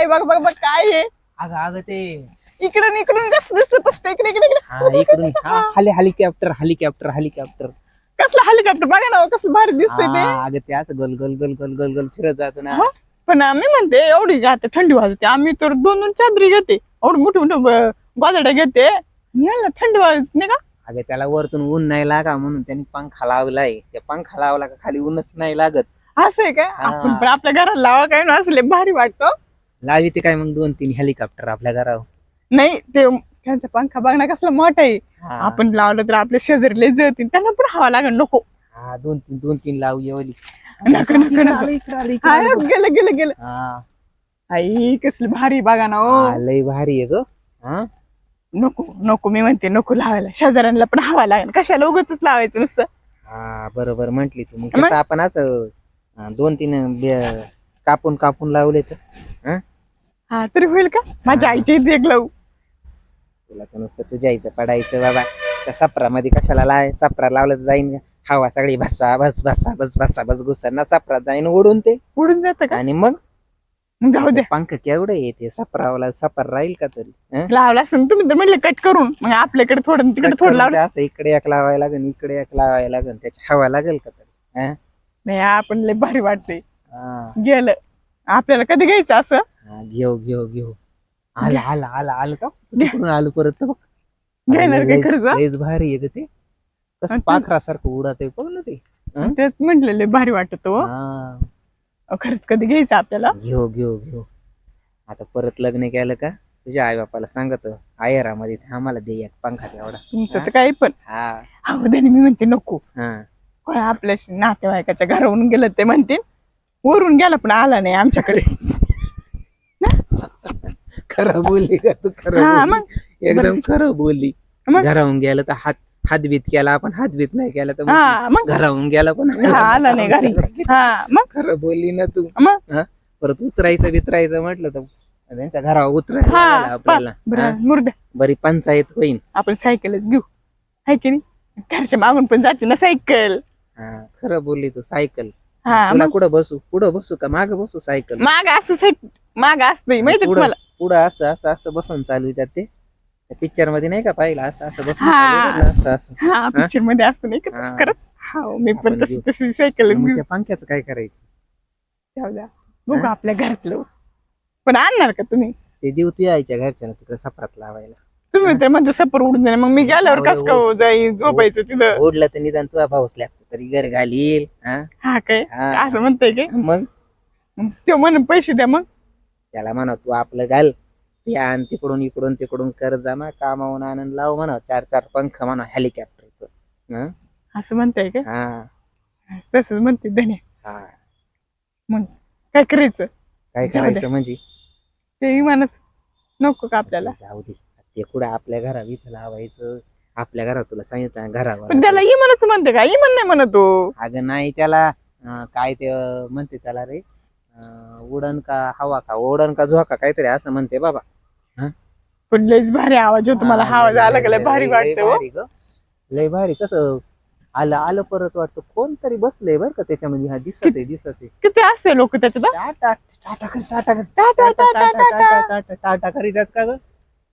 काय बघ बघ बघ काय आहे. अगं अगं ते. इकडून इकडून जास्त दिसत स्पष्ट इकडे इकडे इकडे. हा इकडून. हा, हाली हेलिकॉप्टर हेलिकॉप्टर हेलिकॉप्टर कसलं हेलिकॉप्टर बघा ना हो, कसं भारी दिसतंय ते. अगं ते असं गोल गोल गोल गोल गोल गोल फिरत जातो ना. हो. पण आम्ही म्हणते एवढी जाते थंडी वाजते. आम्ही तर दोन दोन चादरी घेते. एवढं मोठे मोठे गोदड्या घेते. याला थंडी वाजत नाही का? अगं त्याला वरतून ऊन नाही लागा म्हणून त्यांनी पंखा लावलाय. त्या पंखा लावला का खाली ऊनच नाही लागत. असं आहे का. आपण पण आपल्या घराला लावा काय ना असले भारी वाटतं. लावी ते काय मग दोन तीन हेलिकॉप्टर आपल्या घरावर. नाही ते त्यांचा पंखा बघणं कसला मोठा आहे. हा. आपण लावलं तर आपल्या शेजारी लय जळतील त्यांना पण हवा लागेल नको. हा दोन तीन दोन तीन लावू येवली नको नको नको. हाय, गेलं गेलं गेलं. हा. आई कसली भारी बघा ना हा, लय भारी आहे ग. हा? नको नको मी म्हणते नको लावायला. शेजाऱ्यांना पण हवा लागेल. कशाला उगच लावायचं नुसतं? हा बरोबर म्हंटली तू. मग आपण असं हा, दोन तीन बे- कापून कापून लावले तर हा? हा तरी होईल का? माझ्या आईच्या इथे एक लावू. तुला तर नुसतं तुझ्या आईचं पडायचं बाबा. त्या सपरामध्ये कशाला लाय? सपरा लावलं तर जाईन. हवा सगळी भसा बस भसा बस भसा बस घुसना सपरात जाईन उडून ते. उडून जातं का? आणि मग? मग जाऊ दे पंख केवढे येते सपरावला सपर राहील का तरी? हं? लावला असं तुम्ही तर म्हणले कट करून. मग आपल्याकडे थोडं आणि तिकडे थोडं लावलं. असं इकडे एक लावायला लागेल इकडे एक लावायला लागेल. त्याची हवा लागेल का तरी? हं? नाही आपण लय भारी वाटते हा, गेलं. आपल्याला कधी घ्यायचं असं? हा, घेऊ घेऊ घेऊ. आलं आलं आलं आलं का? तिकडून आलं परत तर बघ. घेणार काय खर्च? लयच भारी आहे ग ते. कसं ते- पाखरासारखं उडत बघ ना ते? तेच म्हटलं लय भारी वाटत हो. हा. अहो, खरंच कधी घ्यायचं आपल्याला? घेऊ घेऊ घेऊ. आता परत लग्न केलं का? तुझ्या आई बापाला सांगत आयरामध्ये आम्हाला दे एक पंखा तेवढा. तुमचं तर काही पण. हा. त्याने मी म्हणते नको. हा. कोण आपल्या नातेवाईकाच्या घरावरून गेलं ते म्हणते. वरून गेला पण आला नाही आमच्याकडे. खरं बोलली का तू? खरं हा बोलली. मग? एकदम खरं बोलली. मग? घराहून गेलं तर हात हातबीत केला आपण हातबीत नाही केला तर मग हा मग? घराहून गेला पण हा, आला नाही घरी. हा मग? खरं बोलली ना तू. मग? हा? परत उतरायचं बितरायचं म्हटलं तर त्यांच्या घरावर उतरायला लागलं आपल्याला. हा? बरं मुर्द्या बरी पंचायत होईन. आपण सायकलच घेऊ. हाय की नाही? घरच्या मागून पण जाते ना सायकल. हा खरं बोलली तू सायकल. हा तुला मग? कुठं बसू? कुठं बसू का? माग बसू सायकल. माग असं सायक माग असतं माहिती पुढं- तुम्हाला? पुढं असं असं असं बसून चालू त्यात ते. पिक्चरमध्ये नाही का पाहिलं? असं असं बसून हा. ना, असं असं. हा पिक्चरमध्ये असतं नाही का हा. तसं करत? हा मी पण आपण तशी घेऊ. तशी सायकल मग त्या पंख्याचं काय करायचं? बघू आपल्या घरातलं. पण आणणार का तुम्ही? ते देऊ तू यायच्या घरच्या तिकडे सपरात लावायला. तुम्ही ते म्हणजे सपर उडून जाणार मग मी गेल्यावर कस का हो. जाईल? झोपायचं तिथं. ओढलं तर निदान तुझा भाऊस तरी घर घालील हा? हा काय? हा. असं म्हणताय काय? मग? तो म्हणून पैसे द्या मग. त्याला म्हणा तू आपलं घाल ते आण तिकडून इकडून तिकडून कर जमा कामावून आनंद लाव म्हणा चार चार पंख म्हणा हेलिकॉप्टरचं असं म्हणताय काय? हा. तसंच म्हणते धन्य. हा. मग काय करायचं? काय जाऊ दे. करायचं म्हणजे? ते विमानच नको का आपल्याला? जाऊ दे. ते कुठं आपल्या घरा इथं लावायचं? आपल्या घरात तुला सांगितलं घरावर पण त्याला इमानच म्हणते का इमान नाही म्हणत तो अगं नाही त्याला अं, काय ते अं, म्हणते त्याला रे अं, उडण का हवा का ओढण का झोका काहीतरी असं म्हणते बाबा पण लयच भारी आवाज होतो मला हा, आवाज आला का लय भारी लय वाटतं हो. भारी ग. लय भारी कसं आलं आलं परत वाटतं कोणतरी बसलंय बरं का त्याच्यामध्ये हा दिसत आहे दिसत आहे किती असते लोक त्याच्यात हा? टाटा टाटा कर, टाटा कर, टाटा टाटा टाटा टाटा टाटा करीतात का ग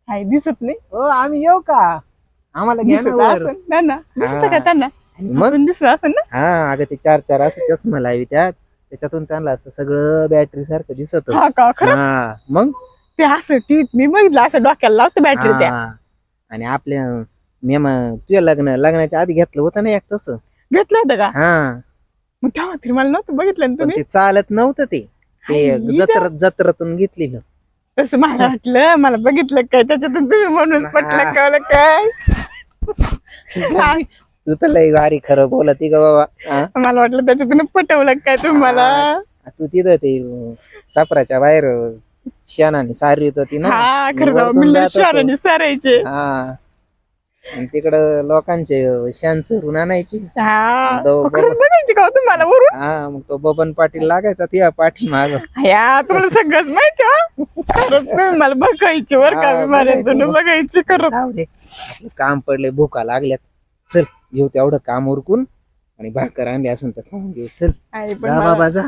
काय दिसत नाही हो आम्ही येऊ का आम्हाला घ्या दिसत ना वर. असेल त्यांना दिसत. का त्यांना? मग? दिसत असेल ना? हा अगं ते चार चार असं चष्मा लावी त्यात त्याच्यातून त्यांना असं सगळं बॅटरी सारखं दिसत होतं. हा का? खरं हा. मग? ते असं टीव्हीत मी बघितलं असं डोक्याला लावतं बॅटरी त्या. हा. आणि आपल्या मी मग तुझ्या लग्न लग्नाच्या आधी घेतलं होतं ना एक तसं. घेतलं होतं का? हा. मग तेव्हा तरी मला नव्हतं बघितलं ना पण तुम्ही. ते चालत नव्हतं ते. ते आई, जत्र जत्रातून घेतलेलं. तसं मला वाटलं. मला बघितलं काय? त्याच्यातून तुम्ही म्हणून पटलं. कळलं काय. तू तर लय भारी खरं बोलत ग बाबा. हा? मला वाटलं त्याच्यातून पटवलं काय तुम्हाला? तू तिथं ते सापराच्या बाहेर अं, शेणाने सारीत होती ना. हा खरं जाऊ वरतून मी लय जात होतो. शहराने सारायचे. हा. आणि तिकडं लोकांचे चरून आणायची. हा दो- खरंच बघायची का हो तुम्हाला वरून? हा मग तो बबन पाटील लागायचा तुझ्या पाठी माग या तुम्हाला सगळंच माहिती हो? खरंच तुम्ही मला बघायची वर का हा, मी बघायचं. खरंच. आपलं काम पडले भुका लागल्यात. चल घेऊ तेवढं काम उरकून आणि भाकर आणली असेल तर खाऊन घेऊ. चल आई पण जा मला- बाबा जा.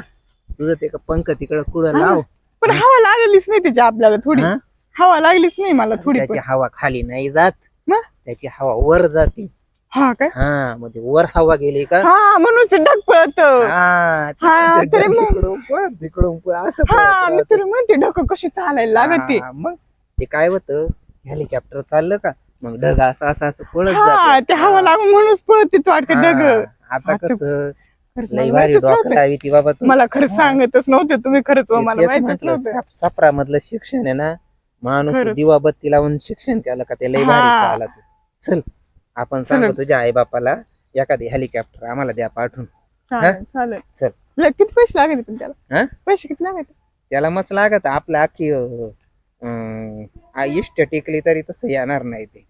तुझं ते का पंख तिकडं कुठं लाव. पण हवा लागलीच नाही त्याची आपल्याला थोडी. हा? हवा लागलीच नाही मला थोडी त्याची. हवा खाली नाही जात. मग? त्याची हवा वर जाते. हा काय हा म्हणजे वर हवा गेली का? हा म्हणून ते ढग पळत. हा, हा, तरी मग- तिकडून पळ, तिकडून पळ, असं हा पळत मी राहतं. तरी म्हणते ढग कशी चालायला लागते. हा, मग ते काय होतं हेलिकॉप्टर चाललं का मग ढग असं असं असं पळत हा. ते हवा लागून म्हणूनच पळते तू वाटते ढग. आता आता कसं खरंच मला भारी माहितच डॉक्टर ती बाबा तू. मला खरंच सांगतच नव्हते तुम्ही खरंच हो, मला माहितच नव्हतं. सफरा मधलं शिक्षण आहे ना माणूस खरंच. दिवाबत्ती लावून शिक्षण केलं का ते लई भारी हा. चालत चल आपण. सांगू तुझ्या आई बापाला एखादी हेलिकॉप्टर आम्हाला द्या पाठवून चालेल चालेल चल. ल- किती पैसे लागले पण त्याला? पैसे किती लागले त्याला मस्त लागत आपलं अख्खी अं, इष्ट टिकली तरी तसं येणार नाही ते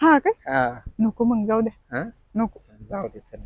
हा काय हा नको मग जाऊ द्या हा? नको जाऊ दे चल